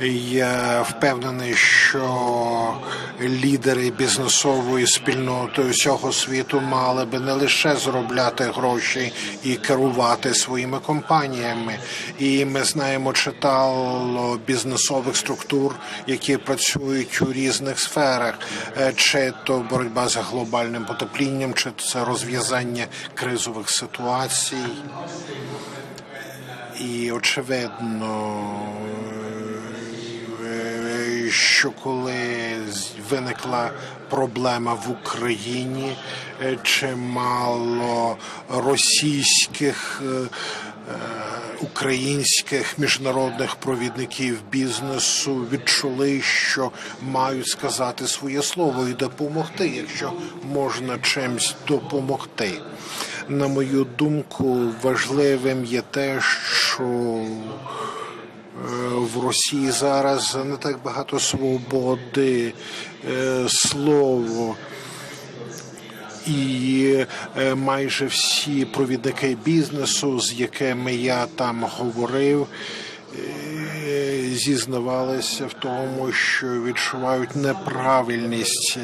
Я впевнений, що лідери бізнесової спільноти усього світу мали би не лише заробляти гроші і керувати своїми компаніями. І ми знаємо читало бізнесових структур, які працюють у різних сферах, Е, чи то боротьба з глобальним потеплінням, чи це розв'язання кризових ситуацій. І очевидно, що коли виникла проблема в Україні, е, чимало російських. е, е, Українських міжнародних провідників бізнесу відчули, що мають сказати своє слово і допомогти, якщо можна чимсь допомогти. На мою думку, важливим є те, що в Росії зараз не так багато свободи е, слова. І е, майже всі провідники бізнесу, з якими я там говорив, е, зізнавалися в тому, що відчувають неправильність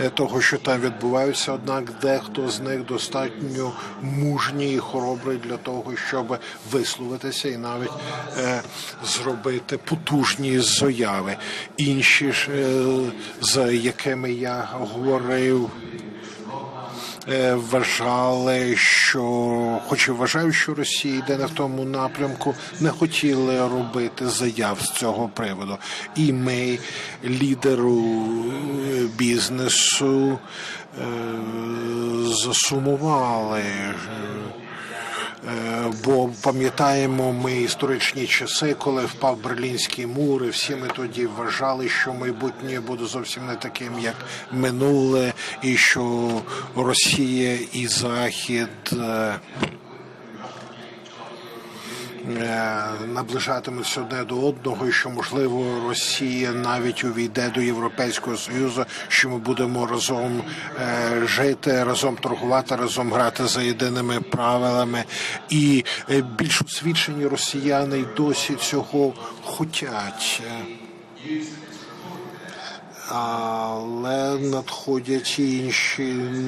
е, того, що там відбувається. Однак дехто з них достатньо мужній і хоробрий для того, щоб висловитися і навіть е, зробити потужні заяви. Інші ж, е, з якими я говорив вважали, що, хоч і вважаю, що Росія йде не в тому напрямку, не хотіли робити заяв з цього приводу. І ми, лідеру е, бізнесу, е, засумували. Е, Е, Бо пам'ятаємо ми історичні часи, коли впав Берлінський мур, і всі ми тоді вважали, що майбутнє буде зовсім не таким, як минуле, і що Росія і Захід. Е, наближатимуться одне до одного, і що можливо Росія навіть увійде до Європейського союзу, що ми будемо разом е, жити, разом торгувати, разом грати за єдиними правилами. І е, більш освічені росіяни й досі цього хотять. Але надходять інші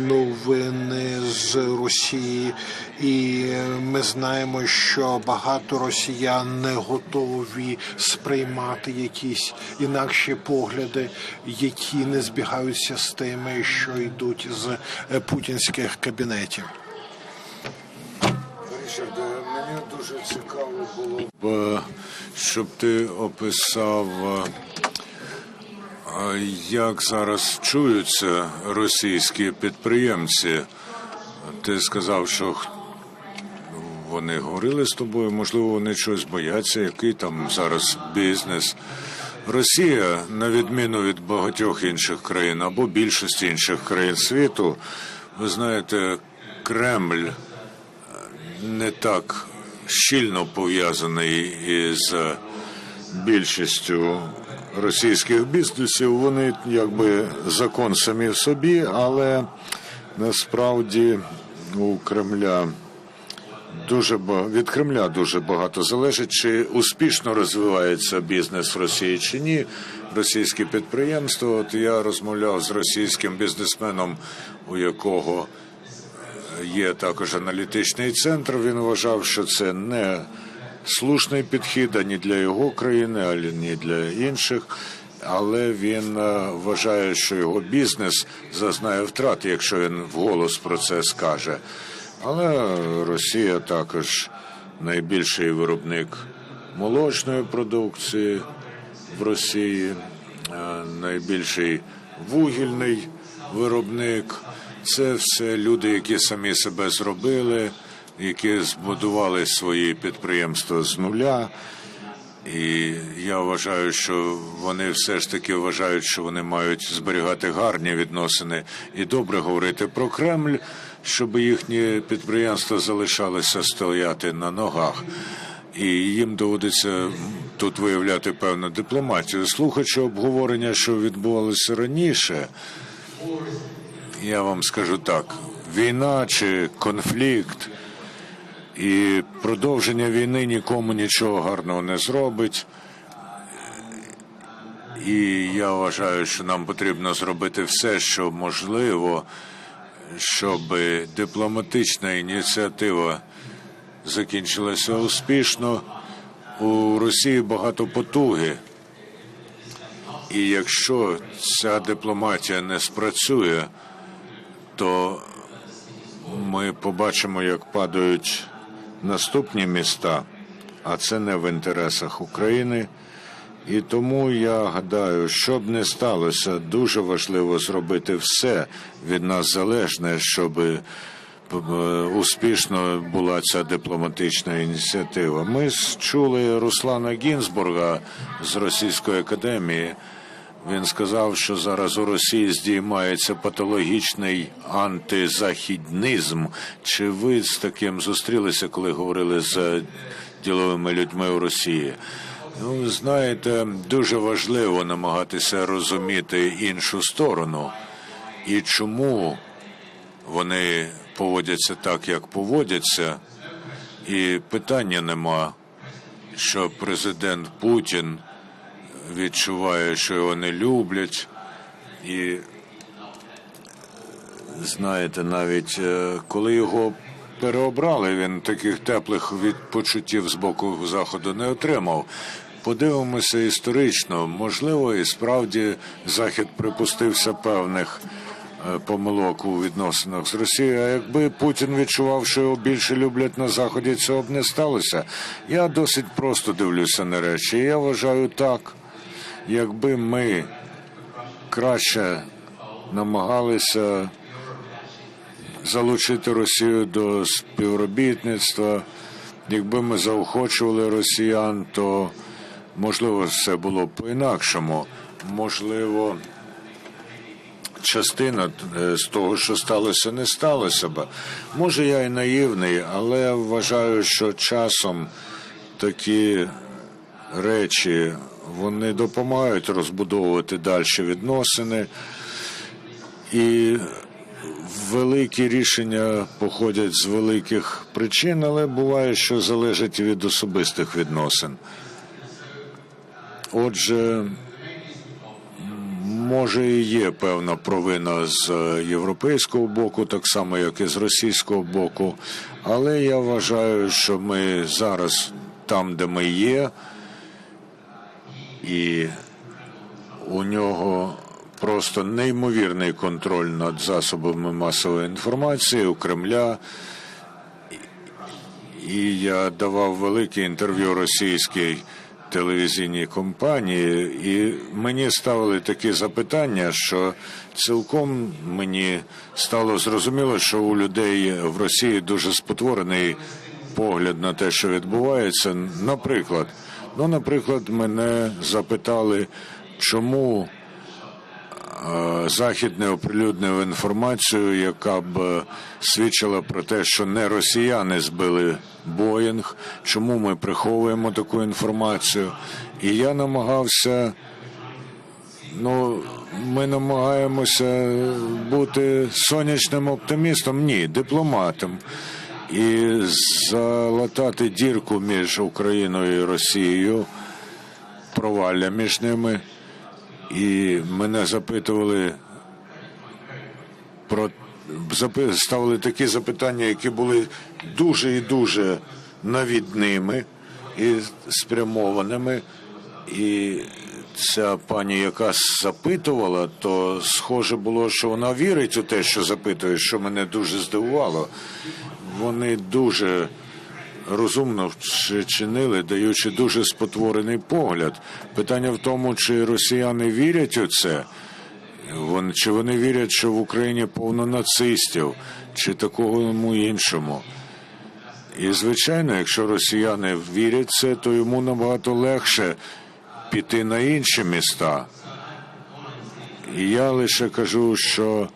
новини з Росії, і ми знаємо, що багато росіян не готові сприймати якісь інакші погляди, які не збігаються з тими, що йдуть з е, путінських кабінетів. Мені дуже цікаво було б, щоб ти описав, е, е, як зараз чуються російські підприємці. Ти сказав, що вони говорили з тобою, можливо, вони щось бояться, який там зараз бізнес. Росія, на відміну від багатьох інших країн або більшості інших країн світу, ви знаєте, Кремль не так щільно пов'язаний із е, більшістю російських бізнесів. Вони якби закон самі в собі, але насправді у Кремля дуже від Кремля дуже багато залежить, чи успішно розвивається бізнес в Росії чи ні. Російські підприємства. От я розмовляв з російським бізнесменом, у якого є також аналітичний центр. Він вважав, що це не слушний підхід ані для його країни, ані для інших. Але він е, вважає, що його бізнес зазнає втрати, якщо він вголос про це скаже. Але Росія також найбільший виробник молочної продукції в Росії, е, найбільший вугільний виробник. Це все люди, які самі себе зробили, які збудували свої підприємства з нуля. І я вважаю, що вони все ж таки вважають, що вони мають зберігати гарні відносини і добре говорити про Кремль, щоб їхні підприємства залишалися стояти на ногах. І їм доводиться тут виявляти певну дипломатію. Слухаючи обговорення, що відбувалося раніше, я вам скажу так: війна чи конфлікт і продовження війни нікому нічого гарного не зробить. І я вважаю, що нам потрібно зробити все, що можливо, щоб дипломатична ініціатива закінчилася успішно. У Росії багато потуги. І якщо ця дипломатія не спрацює, то ми побачимо, як падають наступні міста, а це не в інтересах України. І тому я гадаю, що б не сталося, дуже важливо зробити все від нас залежне, щоб е, успішно була ця дипломатична ініціатива. Ми чули Руслана Гінзбурга з Російської академії. Він сказав, що зараз у Росії здіймається патологічний антизахіднизм. Чи ви з таким зустрілися, коли говорили з діловими людьми у Росії? Ну, знаєте, дуже важливо намагатися розуміти іншу сторону і чому вони поводяться так, як поводяться. І питання нема, що президент Путін відчуває, що його не люблять. І знаєте, навіть е, коли його переобрали, він таких теплих відпочуттів з боку заходу не отримав. Подивимося історично, можливо, і справді захід припустився певних е, помилок у відносинах з Росією. А якби Путін відчував, що його більше люблять на заході, цього б не сталося. Я досить просто дивлюся на речі. Я вважаю так, якби ми краще намагалися залучити Росію до співробітництва. Якби ми заохочували росіян, то можливо все було б по-інакшому. Можливо, частина е, з того, що сталося, не сталося б. Може, я і наївний, але вважаю, що часом такі речі вони допомагають розбудовувати далі відносини. І великі рішення походять з великих причин, але буває, що залежить від особистих відносин. Отже, може і є певна провина з європейського боку, так само як і з російського боку. Але я вважаю, що ми зараз там, де ми є, і у нього просто неймовірний контроль над засобами масової інформації у Кремля. І я давав велике інтерв'ю російській телевізійній компанії, і мені ставили такі запитання, що цілком мені стало зрозуміло, що у людей в Росії дуже спотворений погляд на те, що відбувається. Наприклад, ну, наприклад, мене запитали, чому е, Захід не оприлюднив інформацію, яка б е, свідчила про те, що не росіяни збили Боїнг, чому ми приховуємо таку інформацію. І я намагався, ну, ми намагаємося бути сонячним оптимістом, ні, дипломатом. І залатати дірку між Україною і Росією, провалля між ними. І мене запитували про ставили такі запитання, які були дуже і дуже навідними і спрямованими. І ця пані, яка запитувала, то схоже було, що вона вірить у те, що запитує, що мене дуже здивувало. Вони дуже розумно чинили, даючи дуже спотворений погляд. Питання в тому, чи росіяни вірять у це, чи вони вірять, що в Україні повно нацистів, чи такому іншому. І звичайно, якщо росіяни вірять це, то йому набагато легше піти на інші міста. І я лише кажу, що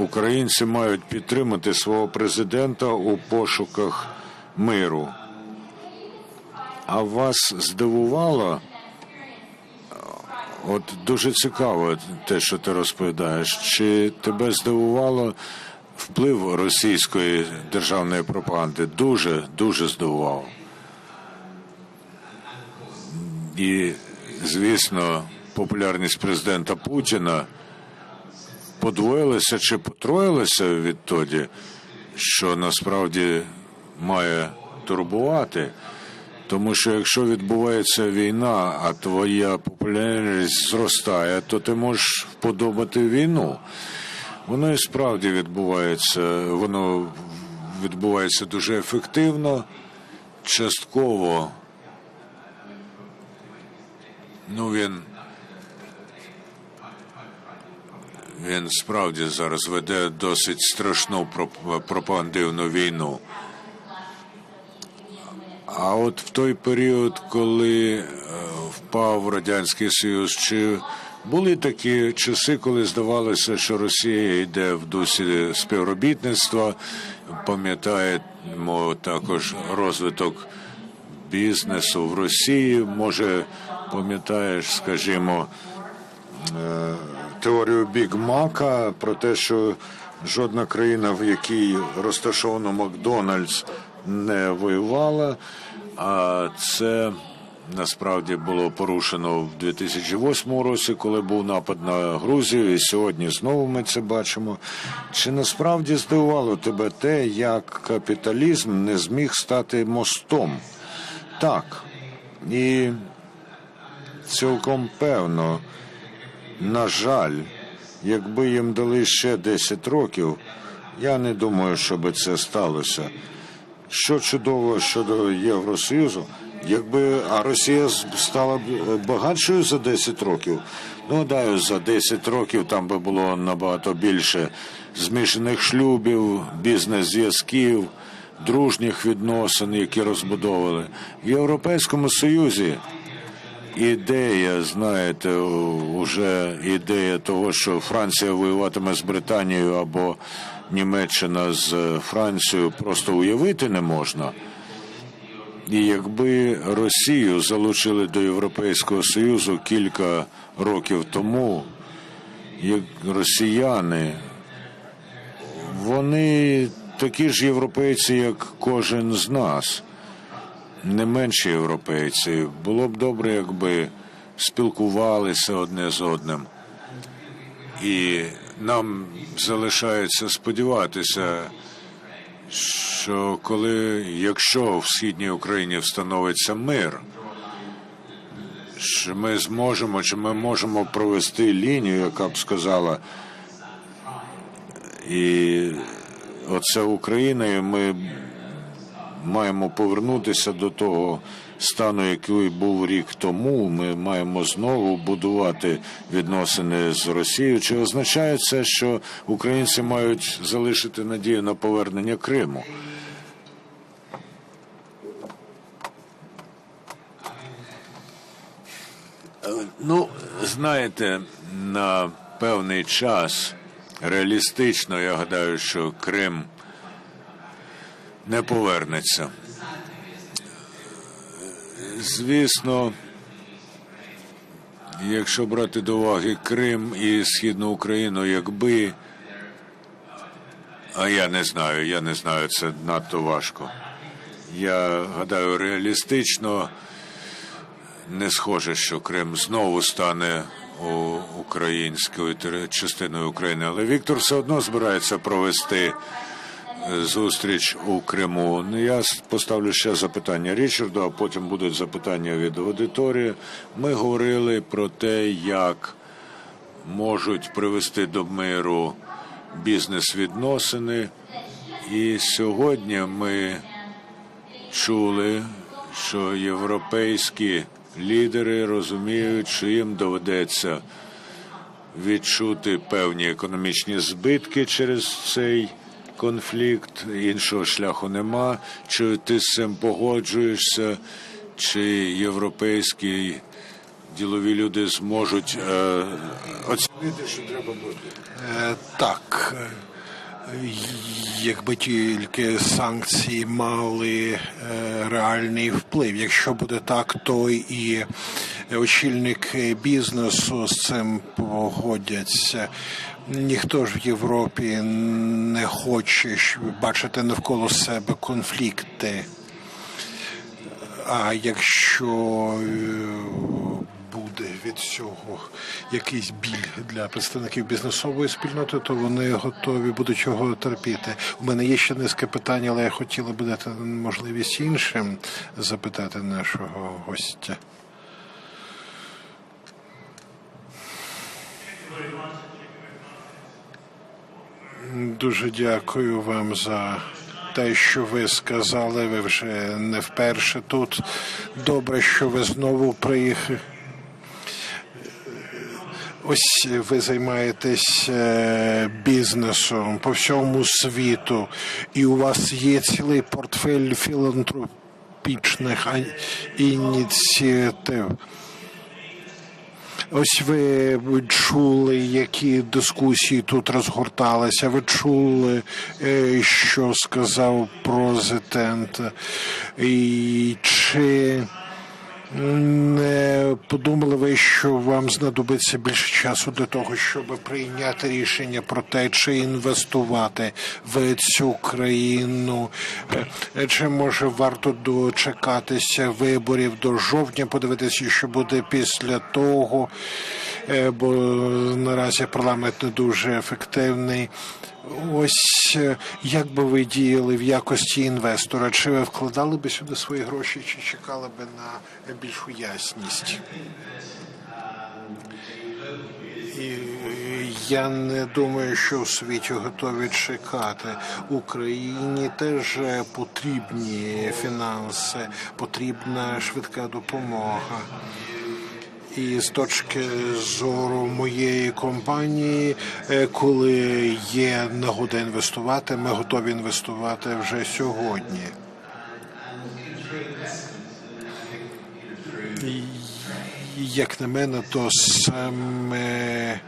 українці мають підтримати свого президента у пошуках миру. А вас здивувало? От дуже цікаво те, що ти розповідаєш. Чи тебе здивувало вплив російської державної пропаганди? Дуже, дуже здивував. І звісно, популярність президента Путіна подвоїлася чи потроїлася відтоді, що насправді має турбувати. Тому що якщо відбувається війна, а твоя популярність зростає, то ти можеш вподобати війну. Воно і справді відбувається, воно відбувається дуже ефективно, частково. Ну, він, він справді зараз веде досить страшну проп- пропагандивну війну. А от в той період, коли е, впав Радянський Союз, чи були такі часи, коли здавалося, що Росія йде в дусі співробітництва, пам'ятаємо також розвиток бізнесу в Росії. Може, пам'ятаєш, скажімо, е, теорію Біг Мака про те, що жодна країна, в якій розташовано Макдональдс, не воювала. А це насправді було порушено в 2008 році, коли був напад на Грузію, і сьогодні знову ми це бачимо. Чи насправді здивувало тебе те, як капіталізм не зміг стати мостом? Так. І цілком певно, на жаль, якби їм дали ще 10 років, я не думаю, що би це сталося. Що чудово щодо Євросоюзу, якби а Росія стала б е, багатшою за 10 років. Ну, гадаю, за 10 років там би було набагато більше змішаних шлюбів, бізнес-зв'язків, дружніх відносин, які розбудовували. В Європейському Союзі ідея, знаєте, уже ідея того, що Франція воюватиме з Британією або Німеччина з Францією, просто уявити не можна. І якби Росію залучили до Європейського Союзу кілька років тому, як росіяни, вони такі ж європейці, як кожен з нас не менші європейці. Було б добре, якби спілкувалися одне з одним. І нам залишається сподіватися, що коли, якщо в східній Україні встановиться мир, що ми зможемо, чи ми можемо провести лінію, яка б сказала, і оце Україна, і ми маємо повернутися до того стану, який був рік тому. Ми маємо знову будувати відносини з Росією. Чи означає це, що українці мають залишити надію на повернення Криму? Ну, знаєте, на певний час реалістично я гадаю, що Крим не повернеться. Звісно, якщо брати до уваги Крим і Східну Україну, якби. А я не знаю, я не знаю, це надто важко. Я гадаю, реалістично не схоже, що Крим знову стане у- українською частиною України. Але Віктор все одно збирається провести зустріч у Криму. Ну, Я поставлю ще запитання Річарду, а потім будуть запитання від аудиторії. Ми говорили про те, як можуть привести до миру бізнес-відносини. І сьогодні ми чули, що європейські лідери розуміють, що їм доведеться відчути певні економічні збитки через цей конфлікт. Іншого шляху нема. Чи ти з цим погоджуєшся, чи європейські ділові люди зможуть е, оцінити, що треба бути? Е, Так, якби тільки санкції мали е, реальний вплив. Якщо буде так, то і очільники бізнесу з цим погодяться. Ніхто ж в Європі не хоче бачити навколо себе конфлікти. А якщо е, буде від цього якийсь біль для представників бізнесової спільноти, то вони готові будуть його терпіти. У мене є ще низка питань, але я хотіла би дати можливість іншим запитати нашого гостя. Дуже дякую вам за те, що ви сказали. Ви вже не вперше тут. Добре, що ви знову приїхали. Ось ви займаєтесь е, бізнесом по всьому світу, і у вас є цілий портфель філантропічних ініціатив. Ось ви чули, які дискусії тут розгорталися. Ви чули, е, що сказав президент. І чи не подумали ви, що вам знадобиться більше часу для того, щоб прийняти рішення про те, чи інвестувати в цю країну? Е, Чи може варто дочекатися виборів до жовтня, подивитися, що буде після того? Е, Бо наразі парламент не дуже ефективний. Ось е, як би ви діяли в якості інвестора? Чи ви вкладали би сюди свої гроші, чи чекали би на більшу ясність? Я не думаю, що в світі готові чекати. Україні теж потрібні фінанси, потрібна швидка допомога. І з точки зору моєї компанії, е, коли є нагода інвестувати, ми готові інвестувати вже сьогодні. Як на мене, то саме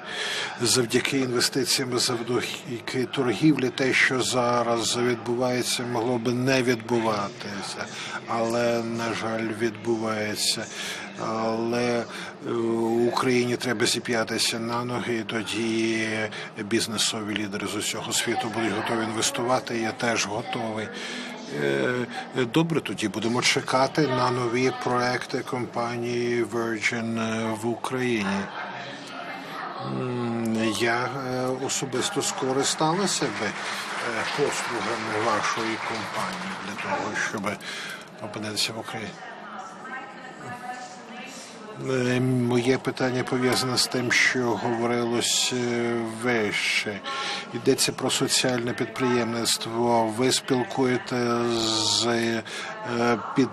завдяки інвестиціям, завдяки торгівлі, те, що зараз відбувається, могло би не відбуватися, але на жаль, відбувається. Але е, Україні треба зіп'ятися на ноги, і тоді бізнесові лідери з усього світу будуть готові інвестувати. Я теж готовий. Е, Добре, тоді будемо чекати на нові проекти компанії Virgin е, в Україні. Я е, особисто скористалася би е, послугами вашої компанії для того, щоб опинитися в Україні. Е, Моє питання пов'язане з тим, що говорилось е, вище. Йдеться про соціальне підприємництво. Ви спілкуєте з під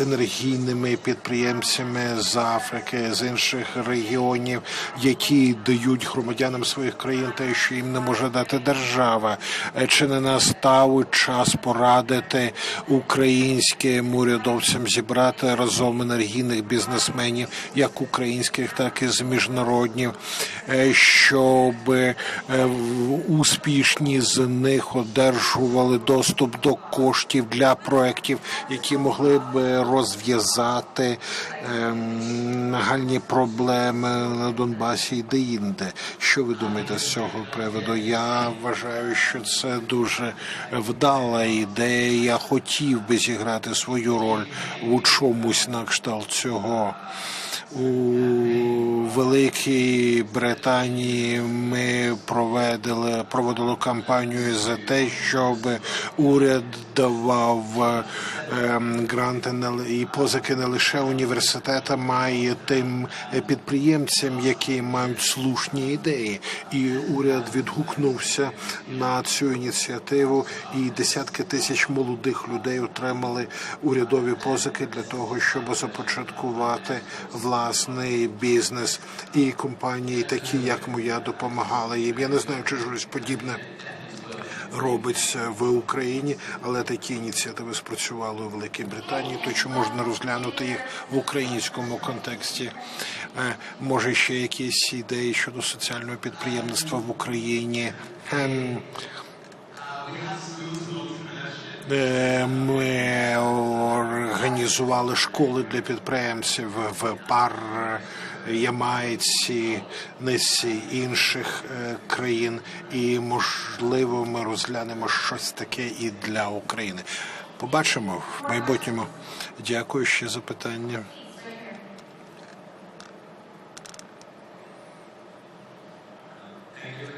енергійними підприємцями з Африки, з інших регіонів, які дають громадянам своїх країн те, що їм не може дати держава. Е, Чи не настав час порадити українським урядовцям зібрати разом енергійних бізнесменів, як українських, так і з міжнародних, е, щоб е, успішні з них одержували доступ до коштів для проєктів, які могли б розв'язати ем, нагальні проблеми на Донбасі і де-інде. Що ви думаєте з цього приводу? Я вважаю, що це дуже вдала ідея. Я хотів би зіграти свою роль у чомусь на кшталт цього. У Великій Британії ми проведили проводили кампанію за те, щоб уряд давав ем, гранти і позики не лише університетам, а й тим підприємцям, які мають слушні ідеї. І уряд відгукнувся на цю ініціативу, і десятки тисяч молодих людей отримали урядові позики для того, щоб започаткувати власний бізнес. І компанії, такі як моя, допомагали їм. Я не знаю, чи щось подібне робиться в Україні, але такі ініціативи спрацювали у Великій Британії. То чи можна розглянути їх в українському контексті? Е, Може, ще якісь ідеї щодо соціального підприємництва в Україні? Е, ми організували школи для підприємців в пар Ямайці, низці інших е, країн, і можливо, ми розглянемо щось таке і для України. Побачимо в майбутньому. Дякую ще за питання. Thank you.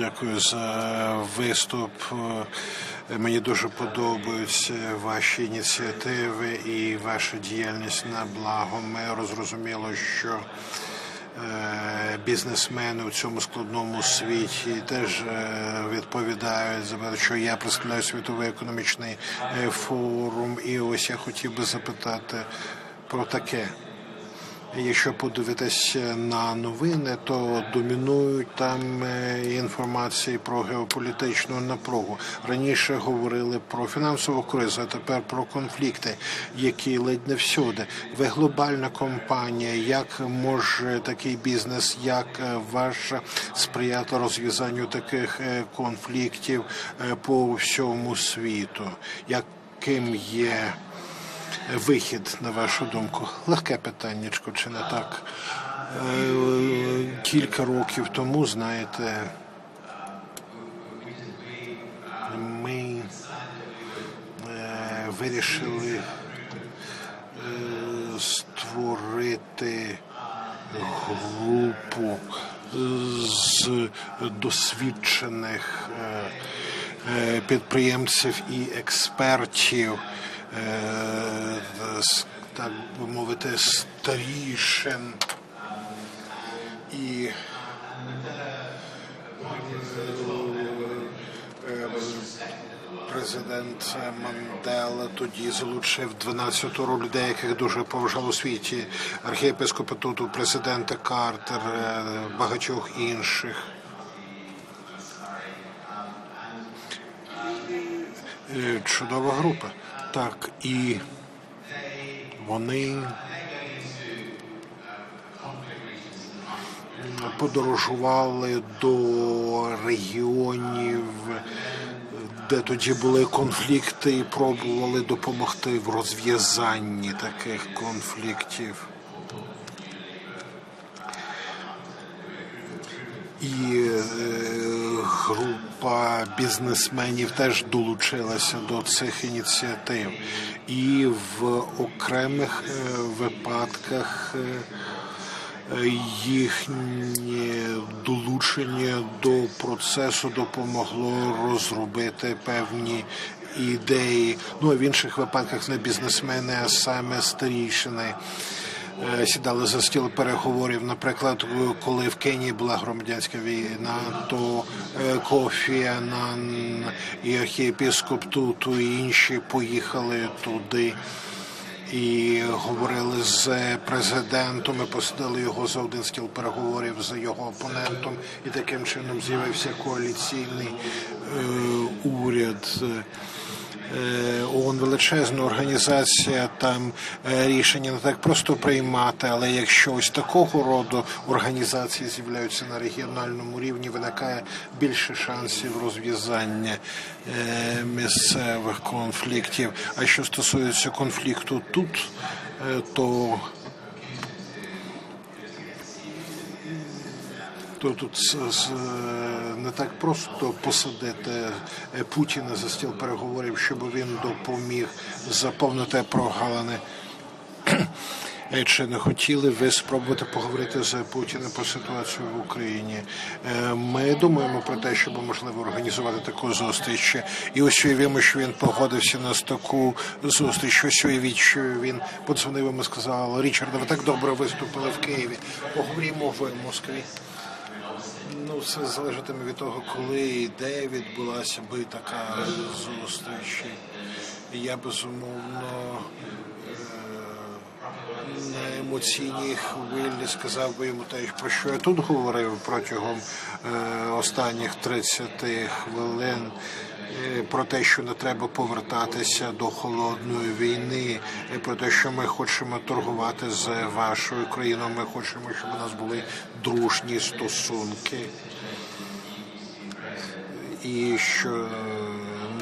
Дякую за виступ. Е, Мені дуже подобаються ваші ініціативи і ваша діяльність на благо меру. Зрозуміло, що е, бізнесмени у цьому складному світі теж е, відповідають за що я представляю світовий економічний форум. І ось я хотів би запитати про таке. Якщо подивитися на новини, то домінують там е, інформації про геополітичну напругу. Раніше говорили про фінансову кризу, а тепер про конфлікти, які ледь не всюди. Ви глобальна компанія. Як може такий бізнес, як е, ваша сприяти розв'язанню таких е, конфліктів е, по всьому світу? Яким є? Вихід, на вашу думку? Легке питаннячко, чи не так? Е, Кілька років тому, знаєте, ми е, вирішили е, створити групу з досвідчених підприємців і експертів, так би мовити, старішин і е, президент Мандела тоді залучив 12 людей, яких дуже поважав у світі архієпископа Туту, президента Картер, е, багатьох інших. Е, Чудова група. Так, і вони подорожували до регіонів, де тоді були конфлікти, і пробували допомогти в розв'язанні таких конфліктів. І е, група бізнесменів теж долучилася до цих ініціатив. І в окремих е, випадках е, їхнє долучення до процесу допомогло розробити певні ідеї. Ну а в інших випадках не бізнесмени, а саме старішини сідали за стіл переговорів. Наприклад, коли в Кенії була громадянська війна, то е, Кофі Анан і архієпископ Туту і інші поїхали туди. І говорили з президентом, і посадили його за один стіл переговорів з його опонентом, і таким чином з'явився коаліційний е, уряд. Е, ООН величезна організація, там е, рішення не так просто приймати, але якщо ось такого роду організації з'являються на регіональному рівні, виникає більше шансів розв'язання е, місцевих конфліктів. А що стосується конфлікту тут, то то тут з- з- не так просто посадити е, Путіна за стіл переговорів, щоб він допоміг заповнити прогалини. Е, Чи не хотіли ви спробувати поговорити з Путіним про ситуацію в Україні? Е, Ми думаємо про те, щоб можливо організувати таку зустріч. І ось уявимо, що він погодився на таку зустріч. Ось уявіть, що він подзвонив йому сказав, Річарда, ви так добре виступили в Києві. Поговоримо в Москві. Все залежатиме від того, коли і де відбулася би така зустріч. Я безумовно е, на емоційній хвилі сказав би йому те, про що я тут говорив протягом е, останніх 30 хвилин. Е, Про те, що не треба повертатися до холодної війни, про те, що ми хочемо торгувати з вашою країною. Ми хочемо, щоб у нас були дружні стосунки і що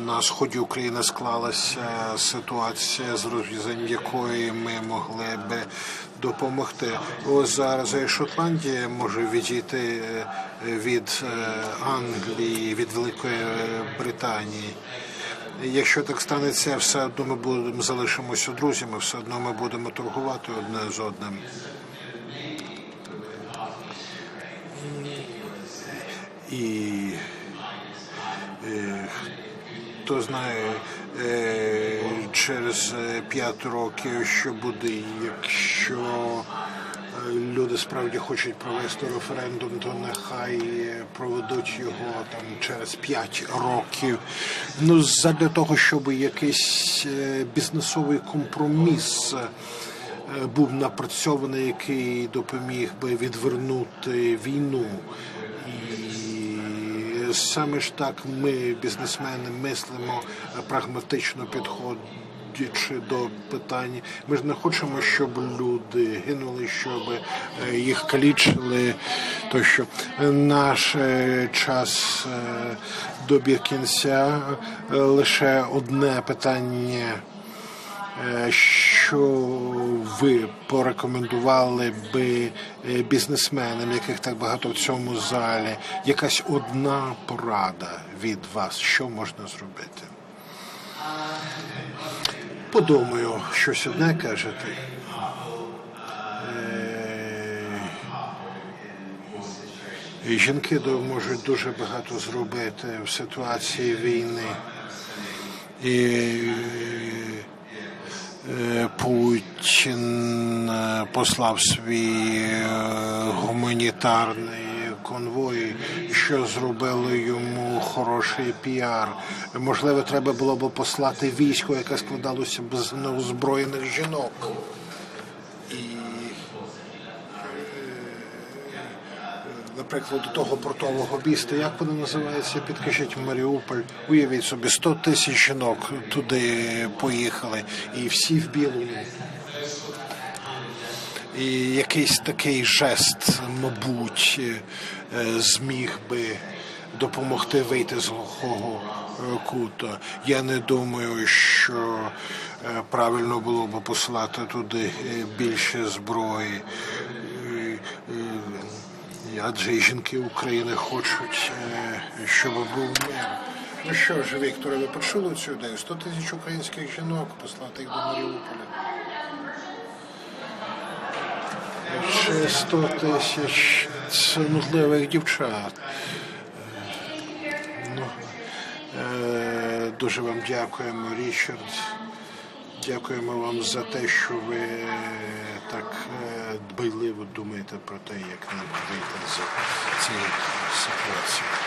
на сході України склалася ситуація, з розв'язанням якої ми могли би допомогти. Ось зараз Шотландія може відійти е, від е, Англії, від Великої Британії. Якщо так станеться, все одно ми будемо залишимося друзями, все одно ми будемо торгувати одне з одним. І е, хто знає е, через п'ять років, що буде, якщо люди справді хочуть провести референдум, то нехай проведуть його там через 5 років. Ну, задля того, щоб якийсь е, бізнесовий компроміс е, був напрацьований, який допоміг би відвернути війну. І саме ж так ми, бізнесмени, мислимо е, прагматично підходячи до питань. Ми ж не хочемо, щоб люди гинули, щоб е, їх калічили. Тощо наш е, час е, добіг кінця. Лише одне питання. Що ви порекомендували би бізнесменам, яких так багато в цьому залі? Якась одна порада від вас, що можна зробити? Подумаю, щось одне кажете. Е, Жінки можуть дуже багато зробити в ситуації війни. І е, Путін послав свій е, гуманітарний конвой, що зробило йому хороший піар. Можливо, треба було б послати військо, яке складалося б з неозброєних жінок. І наприклад, до того портового міста, як воно називається, підкажіть Маріуполь. Уявіть собі, 100 тисяч жінок туди поїхали, і всі в білому. І якийсь такий жест, мабуть, е, зміг би допомогти вийти з глухого е, кута. Я не думаю, що е, правильно було б послати туди е, більше зброї. Е, е, Адже жінки України хочуть, е, щоб був мир. Ну що ж, Вікторе, ви почули цю ідею? 100 тисяч українських жінок послати їх до Маріуполя. Ще 100 тисяч смутливих дівчат. Ну, е, дуже вам дякуємо, Річард. Дякуємо вам за те, що ви так е, дбайливо думаєте про те, як нам вийти з цієї ситуації.